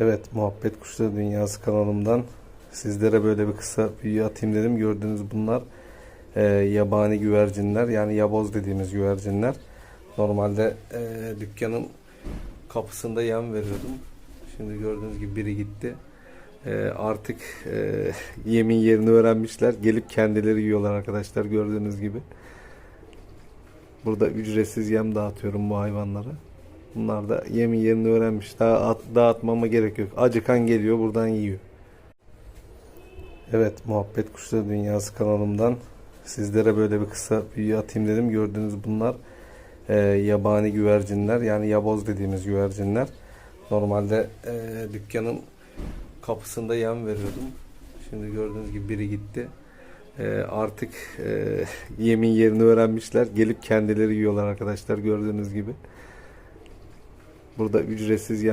Evet, Muhabbet Kuşları Dünyası kanalımdan sizlere böyle bir kısa video atayım dedim. Gördüğünüz bunlar e, yabani güvercinler yani yaboz dediğimiz güvercinler. Normalde e, dükkanın kapısında yem veriyordum. Şimdi gördüğünüz gibi biri gitti. E, artık e, yemin yerini öğrenmişler. Gelip kendileri yiyorlar arkadaşlar gördüğünüz gibi. Burada ücretsiz yem dağıtıyorum bu hayvanlara. Bunlar da yemin yerini öğrenmiş. Daha at, dağıtmama gerek yok. Acıkan geliyor buradan yiyor. Evet Muhabbet Kuşları Dünyası kanalımdan sizlere böyle bir kısa video atayım dedim. Gördüğünüz bunlar e, yabani güvercinler yani yaboz dediğimiz güvercinler. Normalde e, dükkanın kapısında yem veriyordum. Şimdi gördüğünüz gibi biri gitti. E, artık e, yemin yerini öğrenmişler. Gelip kendileri yiyorlar arkadaşlar gördüğünüz gibi. Burada ücretsiz yem